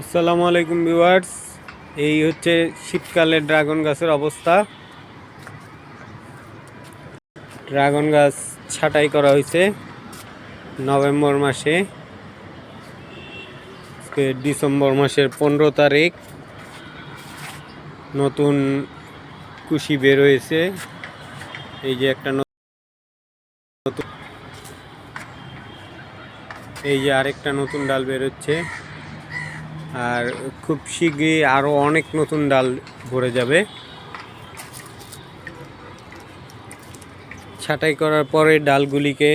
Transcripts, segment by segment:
আসসালামু আলাইকুম ভিউয়ার্স। এই হচ্ছে শীতকালে ড্রাগন গাছের অবস্থা। ড্রাগন গাছ ছাঁটাই করা হয়েছে নভেম্বর মাসে। ডিসেম্বর মাসের পনেরো তারিখ। নতুন কুশি বের হয়েছে। এই যে একটা নতুন এই যে আরেকটা নতুন ডাল বের হচ্ছে। আর খুব শীঘ্রই আরও অনেক নতুন ডাল ভরে যাবে। ছাঁটাই করার পরে ডালগুলিকে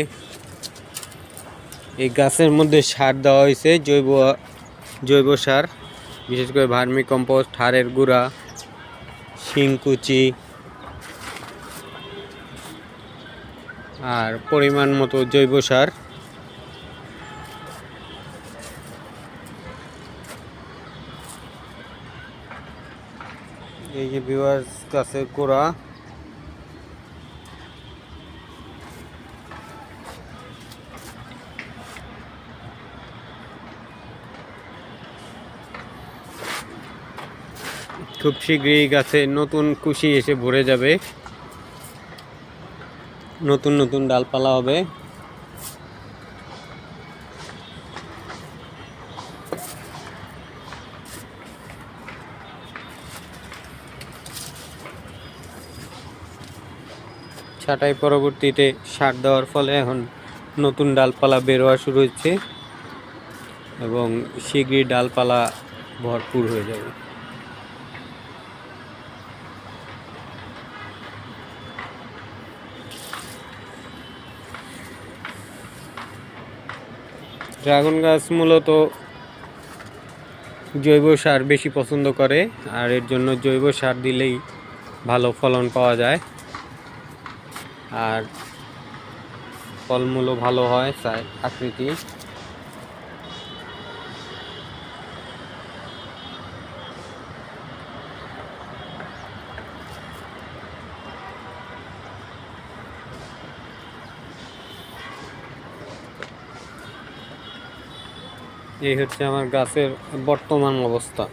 এই গাছের মধ্যে সার দেওয়া হয়েছে, জৈব জৈব সার, বিশেষ করে ভার্মি কম্পোস্ট হাড়ের গুঁড়া শিংকুচি আর পরিমাণ মতো জৈব সার। এই যে ভিউয়ার্স গাছের গোড়া খুব শীঘ্রই গাছে নতুন কুশি এসে ভরে যাবে। নতুন নতুন ডালপালা হবে। ছাঁটাই পরবর্তীতে সার দেওয়ার ফলে এখন নতুন ডালপালা বেরোয়া শুরু হচ্ছে এবং শীঘ্রই ডালপালা ভরপুর হয়ে যাবে। ড্রাগন গাছ মূলত জৈব সার বেশি পছন্দ করে, আর এর জন্য জৈব সার দিলেই ভালো ফলন পাওয়া যায়। আর ফলমূলও ভালো হয় আকৃতি এই হচ্ছে আমার গাছের বর্তমান অবস্থা।